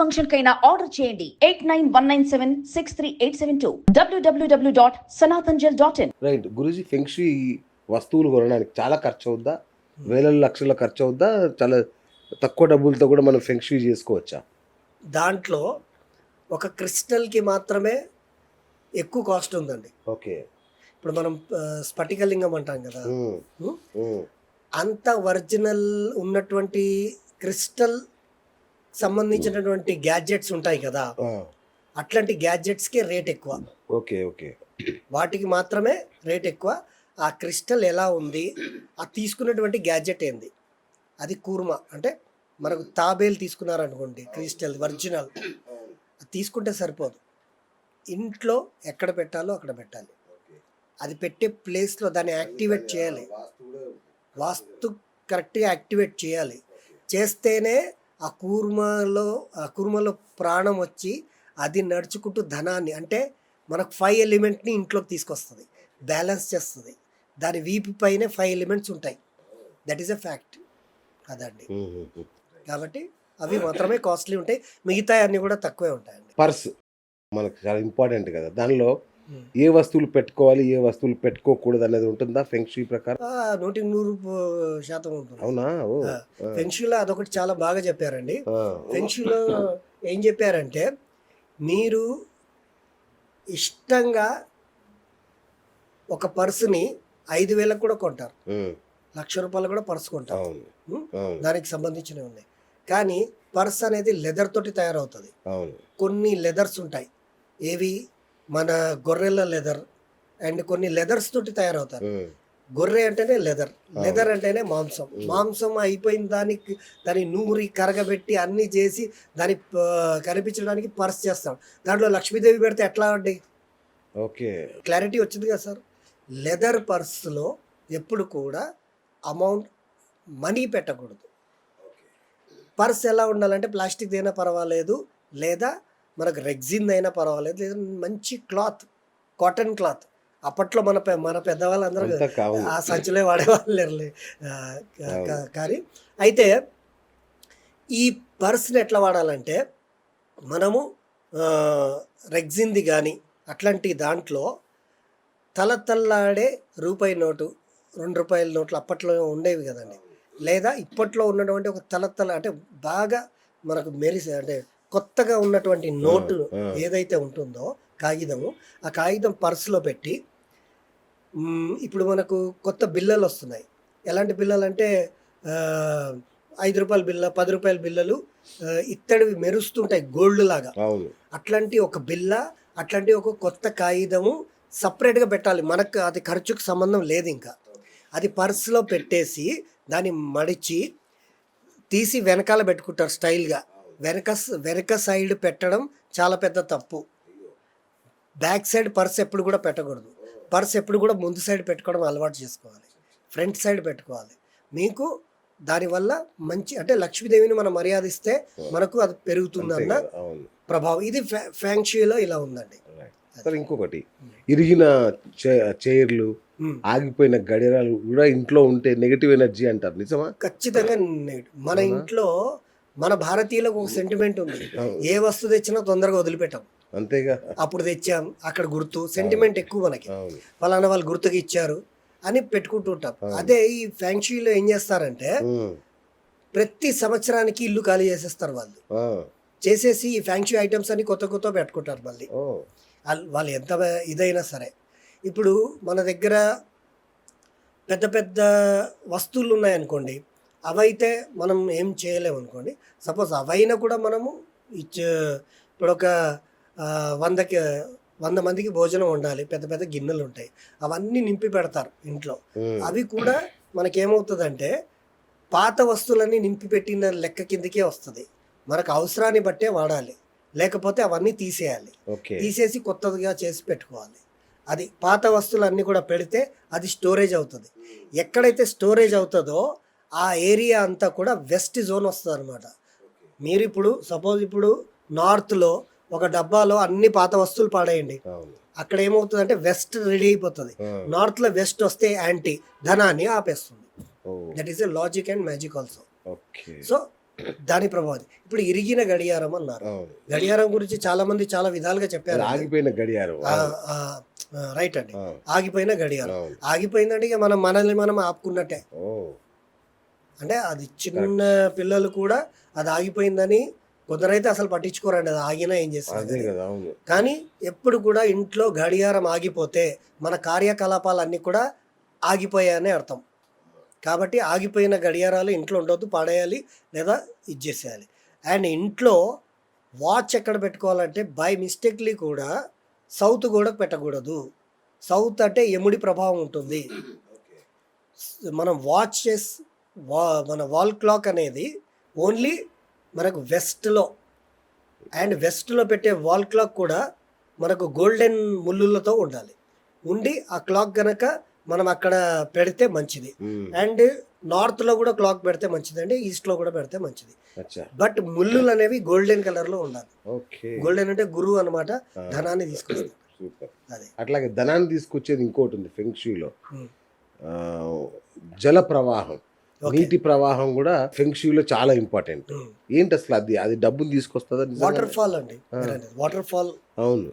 Function కైనా order చేయండి. Eight nine one nine seven six three eight seven two. W W W dot Sanatanjal dot in. Right. Guruji ఫెంక్షి వస్తువులు కొనడానికి చాలా ఖర్చు అవుద్దా వేల లక్షల ఖర్చు అవుద్దా చాలా తక్కువ డబ్బులతో కూడా మనం ఫెంక్షి చేసుకోవచ్చా? దాంట్లో ఒక క్రిస్టల్కి మాత్రమే ఎక్కువ కాస్ట్ ఉందండి. ఓకే. ఇప్పుడు మనం స్ఫటికలింగం అంటాం కదా. అంత ఒరిజినల్ ఉన్నటువంటి క్రిస్టల్ సంబంధించినటువంటి గ్యాడ్జెట్స్ ఉంటాయి కదా అట్లాంటి గ్యాడ్జెట్స్కి రేట్ ఎక్కువ. Okay okay. వాటికి మాత్రమే రేట్ ఎక్కువ. ఆ క్రిస్టల్ ఎలా ఉంది? ఆ తీసుకున్నటువంటి గ్యాడ్జెట్ ఏంది? అది కూర్మ. అంటే మనకు తాబేలు తీసుకున్నారనుకోండి క్రిస్టల్ ఒరిజినల్ అది తీసుకుంటే సరిపోదు. ఇంట్లో ఎక్కడ పెట్టాలో అక్కడ పెట్టాలి. అది పెట్టే ప్లేస్లో దాన్ని యాక్టివేట్ చేయాలి. వాస్తు కరెక్ట్గా యాక్టివేట్ చేయాలి. చేస్తేనే ఆ కూర్మలో ఆ కూర్మలో ప్రాణం వచ్చి అది నడుచుకుంటూ ధనాన్ని అంటే మనకు ఫైవ్ ఎలిమెంట్ని ఇంట్లోకి తీసుకొస్తుంది. బ్యాలెన్స్ చేస్తుంది. దాని వీపు పైనే ఫైవ్ ఎలిమెంట్స్ ఉంటాయి. That is a fact um. కాబట్టి అవి మాత్రమే కాస్ట్లీ ఉంటాయి. మిగతా అన్నీ కూడా తక్కువే ఉంటాయండి. పర్స్ మనకు చాలా ఇంపార్టెంట్ కదా. దానిలో ఏ వస్తువులు పెట్టుకోవాలి ఏ వస్తువులు పెట్టుకోకూడదు అనేది ఉంటుందా ఫెంక్షి ప్రకారం? నూటికి నూరు శాతం ఉంటుంది. అవునా? ఫెంక్షన్లో అదొకటి చాలా బాగా చెప్పారండి. ఆ, ఫెంక్షన్లో ఏం చెప్పారంటే మీరు ఇష్టంగా ఒక పర్సుని ఐదు వేలకు కూడా కొంటారు. లక్ష రూపాయలు కూడా పర్సు కొంటారు. దానికి సంబంధించినవి ఉన్నాయి. కానీ పర్స్ అనేది లెదర్ తోటి తయారవుతుంది. కొన్ని లెదర్స్ ఉంటాయి. ఏవి? మన గొర్రెల లెదర్ అండ్ కొన్ని లెదర్స్ తోటి తయారవుతారు. గొర్రె అంటేనే లెదర్. లెదర్ అంటేనే మాంసం. మాంసం అయిపోయిన దానికి దాన్ని నూరి కరగబెట్టి అన్ని చేసి దాన్ని ఆ, కనిపించడానికి పర్స్ చేస్తాం. దాంట్లో లక్ష్మీదేవి పెడితే ఎట్లా అండి? ఓకే. క్లారిటీ వచ్చింది కదా సార్. లెదర్ పర్స్లో ఎప్పుడు కూడా అమౌంట్ మనీ పెట్టకూడదు. పర్స్ ఎలా ఉండాలంటే ప్లాస్టిక్ అయినా పర్వాలేదు లేదా మనకు రెగ్జిన్ అయినా పర్వాలేదు లేదా మంచి క్లాత్ కాటన్ క్లాత్. అప్పట్లో మన మన పెద్దవాళ్ళందరూ ఆ సంచులే వాడేవాళ్ళు కానీ అయితే ఈ పర్స్ని ఎట్లా వాడాలంటే మనము రెగ్జిన్ది కానీ అట్లాంటి దాంట్లో తల తల్లాడే రూపాయి నోటు రెండు రూపాయల నోట్లు అప్పట్లో ఉండేవి కదండి. లేదా ఇప్పట్లో ఉన్నటువంటి ఒక తల తల అంటే బాగా మనకు మెరిసే అంటే కొత్తగా ఉన్నటువంటి నోటు. ఏదైతే ఉంటుందో కాగితము ఆ కాగితం పర్సులో పెట్టి ఇప్పుడు మనకు కొత్త బిల్లలు వస్తున్నాయి. ఎలాంటి బిల్లలు అంటే ఐదు రూపాయల బిల్ల పది రూపాయల బిల్లలు ఇత్తడివి మెరుస్తుంటాయి గోల్డ్ లాగా. అట్లాంటి ఒక బిల్ల అట్లాంటి ఒక కొత్త కాగితము సపరేట్గా పెట్టాలి. మనకు అది ఖర్చుకు సంబంధం లేదు ఇంకా. అది పర్సులో పెట్టేసి దాన్ని మడిచి తీసి వెనకాల పెట్టుకుంటారు స్టైల్గా వెనక వెనక సైడ్ పెట్టడం చాలా పెద్ద తప్పు. బ్యాక్ సైడ్ పర్స్ ఎప్పుడు కూడా పెట్టకూడదు. పర్స్ ఎప్పుడు కూడా ముందు సైడ్ పెట్టుకోవడం అలవాటు చేసుకోవాలి. ఫ్రంట్ సైడ్ పెట్టుకోవాలి. మీకు దానివల్ల మంచి అంటే లక్ష్మీదేవిని మనం మర్యాదిస్తే మనకు అది పెరుగుతుందన్న ప్రభావం. ఇది ఫ్యాంక్షీలో ఇలా ఉందండి. సరే ఇంకొకటి. ఇరిగిన చైర్లు. ఆగిపోయిన గడియారాలు కూడా ఇంట్లో ఉంటే నెగిటివ్ ఎనర్జీ అంటారు. నిజమా? ఖచ్చితంగా. మన? ఇంట్లో మన భారతీయులకు ఒక సెంటిమెంట్ ఉంది. ఏ వస్తువు తెచ్చినా తొందరగా వదిలిపెట్టాం. అంతేగా. అప్పుడు తెచ్చాం అక్కడ గుర్తు సెంటిమెంట్ ఎక్కువ మనకి. ఫలానా వాళ్ళు గుర్తుగా ఇచ్చారు అని పెట్టుకుంటూ ఉంటాం. అదే ఈ ఫ్యాంక్షీలో ఏం చేస్తారంటే ప్రతి సంవత్సరానికి ఇల్లు ఖాళీ చేసేస్తారు వాళ్ళు. చేసేసి ఈ ఫ్యాంక్షీ ఐటమ్స్ అన్ని కొత్త కొత్త పెట్టుకుంటారు మళ్ళీ. వాళ్ళు ఎంత ఇదైనా సరే. ఇప్పుడు మన దగ్గర పెద్ద పెద్ద వస్తువులు ఉన్నాయనుకోండి అవైతే మనం ఏం చేయలేము అనుకోండి. సపోజ్ అవైనా కూడా మనము ఇచ్చే ఇప్పుడు ఒక వందకి వంద మందికి భోజనం ఉండాలి. పెద్ద పెద్ద గిన్నెలు ఉంటాయి. అవన్నీ నింపి పెడతారు ఇంట్లో. అవి కూడా మనకేమవుతుందంటే పాత వస్తువులన్నీ నింపి పెట్టిన లెక్క కిందకే వస్తుంది. మనకు అవసరాన్ని బట్టే వాడాలి. లేకపోతే అవన్నీ తీసేయాలి. తీసేసి కొత్తదిగా చేసి పెట్టుకోవాలి. అది పాత వస్తువులు అన్నీ కూడా పెడితే అది స్టోరేజ్ అవుతుంది. ఎక్కడైతే స్టోరేజ్ అవుతుందో ఆ ఏరియా అంతా కూడా వెస్ట్ జోన్ వస్తుంది అనమాట మీరు ఇప్పుడు సపోజ్ ఇప్పుడు నార్త్లో ఒక డబ్బాలో అన్ని పాత వస్తువులు పాడేయండి. అక్కడ ఏమవుతుందంటే వెస్ట్ రెడీ అయిపోతుంది. నార్త్లో వెస్ట్ వస్తే యాంటీ ధనాన్ని ఆపేస్తుంది. That is a logic and magic also okay. So దాని ప్రభావం ఇప్పుడు ఇరిగిన గడియారం అన్నారు. గడియారం గురించి చాలా మంది చాలా విధాలుగా చెప్పారు ఆగిపోయిన గడియారం. రైట్ అండి. ఆగిపోయిన గడియారం. ఆగిపోయిందంటే ఇక మనం మనల్ని మనం ఆపుకున్నట్టే. అంటే అది చిన్న పిల్లలు కూడా అది ఆగిపోయిందని కొందరైతే అసలు పట్టించుకోరండి. అది ఆగినా ఏం చేస్తారు? కానీ ఎప్పుడు కూడా ఇంట్లో గడియారం ఆగిపోతే మన కార్యకలాపాలన్నీ కూడా ఆగిపోయాయనే అర్థం. కాబట్టి ఆగిపోయిన గడియారాలు ఇంట్లో ఉండొద్దు పాడేయాలి లేదా ఇచ్చేసేయాలి అండ్ ఇంట్లో వాచ్ ఎక్కడ పెట్టుకోవాలంటే బై మిస్టేక్లీ కూడా సౌత్ కూడా పెట్టకూడదు. సౌత్ అంటే ఎముడి ప్రభావం ఉంటుంది. మనం వాచ్ చేస్ వా మన వాల్ క్లాక్ అనేది ఓన్లీ మనకు వెస్ట్లో అండ్ వెస్ట్లో పెట్టే వాల్ క్లాక్ కూడా మనకు గోల్డెన్ ముళ్ళులతో ఉండాలి. ఉండి ఆ క్లాక్ గనక మనం అక్కడ పెడితే మంచిది. అండ్ నార్త్లో కూడా క్లాక్ పెడితే మంచిది అండి ఈస్ట్లో కూడా పెడితే మంచిది. బట్ ముళ్ళులు అనేవి గోల్డెన్ కలర్లో ఉండాలి. ఓకే. గోల్డెన్ అంటే గురువు అనమాట ధనాన్ని అదే. అట్లాగే ధనాన్ని తీసుకొచ్చేది ఇంకోటి ఉంది ఫెంక్షీలో. జల ప్రవాహం. నీటి ప్రవాహం కూడా ఫెంక్షీలో చాలా ఇంపార్టెంట్. ఏంటి అసలు అది? అది డబ్బుని తీసుకొస్తుందా? వాటర్ ఫాల్ అండి. వాటర్ ఫాల్ అవును.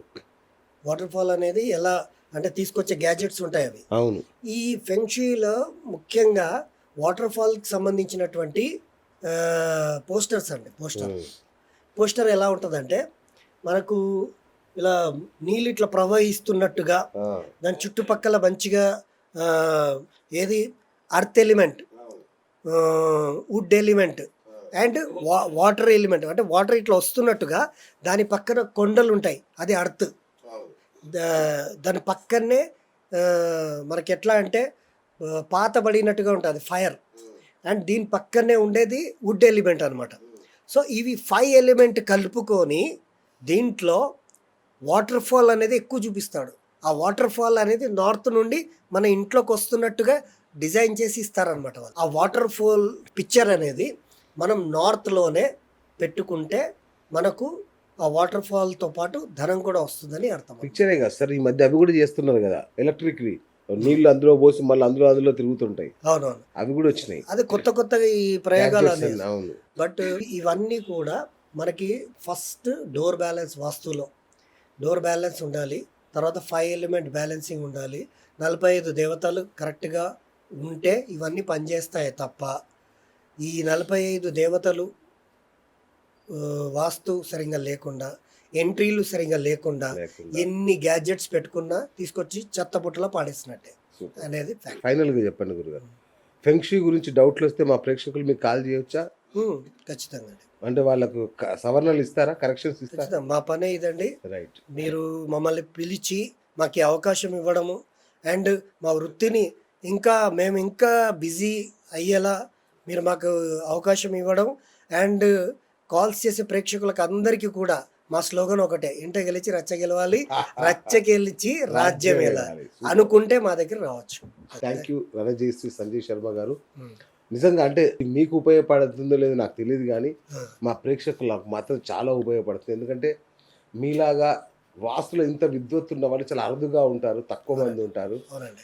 వాటర్ ఫాల్ అనేది ఎలా అంటే తీసుకొచ్చే గ్యాజెట్స్ ఉంటాయి అవి. అవును. ఈ ఫెంక్షీలో ముఖ్యంగా వాటర్ ఫాల్కి సంబంధించినటువంటి పోస్టర్స్ అండి పోస్టర్. పోస్టర్ ఎలా ఉంటుందంటే మనకు ఇలా నీళ్ళు ఇట్లా ప్రవహిస్తున్నట్టుగా దాని చుట్టుపక్కల మంచిగా ఏది? Earth element wood element and వా వాటర్ ఎలిమెంట్ అంటే వాటర్ ఇట్లా వస్తున్నట్టుగా దాని పక్కన కొండలు ఉంటాయి. అది అర్త్. దా- దాని పక్కనే మనకి ఎట్లా అంటే పాతబడినట్టుగా ఉంటుంది. ఫైర్. అండ్ దీని పక్కనే ఉండేది వుడ్ ఎలిమెంట్ అనమాట సో ఇవి ఫైవ్ ఎలిమెంట్ కలుపుకొని దీంట్లో వాటర్ ఫాల్ అనేది ఎక్కువ చూపిస్తాడు. ఆ వాటర్ ఫాల్ అనేది నార్త్ నుండి మన ఇంట్లోకి వస్తున్నట్టుగా డిజైన్ చేసి ఇస్తారనమాట వాళ్ళు. ఆ వాటర్ ఫాల్ పిక్చర్ అనేది మనం నార్త్లోనే పెట్టుకుంటే మనకు ఆ వాటర్ ఫాల్తో పాటు ధనం కూడా వస్తుందని అర్థం. పిక్చరే కదా సార్. ఈ మధ్య అవి కూడా చేస్తున్నారు కదా ఎలక్ట్రిక్ నీళ్ళు అందులో పోసి మళ్ళీ అందులో అందులో తిరుగుతుంటాయి. అవునవును. అవి కూడా వచ్చినాయి. అది కొత్త కొత్తగా ఈ ప్రయోగాలు అవును. బట్ ఇవన్నీ కూడా మనకి ఫస్ట్ డోర్ బ్యాలెన్స్ వాస్తులో డోర్ బ్యాలెన్స్ ఉండాలి తర్వాత ఫైవ్ ఎలిమెంట్ బ్యాలెన్సింగ్ ఉండాలి నలభై ఐదు దేవతలు కరెక్ట్గా ఉంటే ఇవన్నీ పనిచేస్తాయి తప్ప ఈ నలభై ఐదు దేవతలు వాస్తు సరిగా లేకుండా ఎంట్రీలు సరిగా లేకుండా ఎన్ని గ్యాడ్జెట్స్ పెట్టుకున్నా తీసుకొచ్చి చెత్త బుట్టలో పాడేసినట్టే Super. అనేది ఫ్యాక్ట్ ఫైనల్గా చెప్పండి గురుగారు. ఫెంక్షీ గురించి డౌట్లు వస్తే మా ప్రేక్షకులు మీకు కాల్ చేయొచ్చా? ఖచ్చితంగా అంటే వాళ్ళకు సవరణలు ఇస్తారా? కరెక్షన్స్ ఇస్తారా? మా పనే ఇదండి. రైట్ మీరు మమ్మల్ని పిలిచి మాకు అవకాశం ఇవ్వడము అండ్ మా వృత్తిని ఇంకా మేము ఇంకా బిజీ అయ్యేలా మీరు మాకు అవకాశం ఇవ్వడం అండ్ కాల్స్ చేసే ప్రేక్షకులకు అందరికీ కూడా మా స్లోగన్ ఒకటే ఇంట గెలిచి రచ్చ గెలవాలి రచ్చ గెలిచి రాజ్యం అనుకుంటే మా దగ్గర రావచ్చు. Thank you Ranajayashri Sanjay Sharma garu. నిజంగా అంటే మీకు ఉపయోగపడుతుందో లేదో నాకు తెలియదు కానీ మా ప్రేక్షకులకు మాత్రం చాలా ఉపయోగపడుతుంది. ఎందుకంటే మీలాగా వాస్తులో ఇంత విద్వత్తు ఉన్న వాళ్ళు చాలా అరుదుగా ఉంటారు తక్కువ మంది ఉంటారు.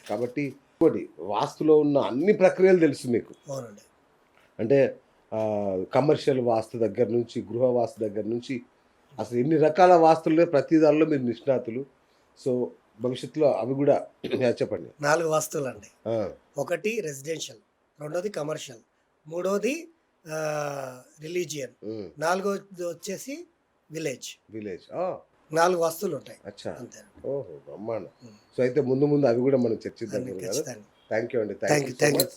కాబట్టి ఇంకోటి వాస్తులో ఉన్న అన్ని ప్రక్రియలు తెలుసు మీకు. అవునండి. అంటే కమర్షియల్ వాస్తు దగ్గర నుంచి గృహ వాస్తు దగ్గర నుంచి అసలు ఎన్ని రకాల వాస్తుల్లో ప్రతి దానిలో మీరు నిష్ణాతులు. సో భవిష్యత్తులో అవి కూడా చెప్పండి. నాలుగు వస్తువులు అండి ఒకటి రెసిడెన్షియల్ రెండోది కమర్షియల్ మూడోది రిలీజియన్ నాలుగోది వచ్చేసి విలేజ్. విలేజ్. నాలుగు వస్తువులు ఉంటాయి అంతే ఓహో బ్రహ్మాండం. సో అయితే ముందు ముందు అవి కూడా మనం చర్చిద్దాం థ్యాంక్ యూ అండి. Thank you thank you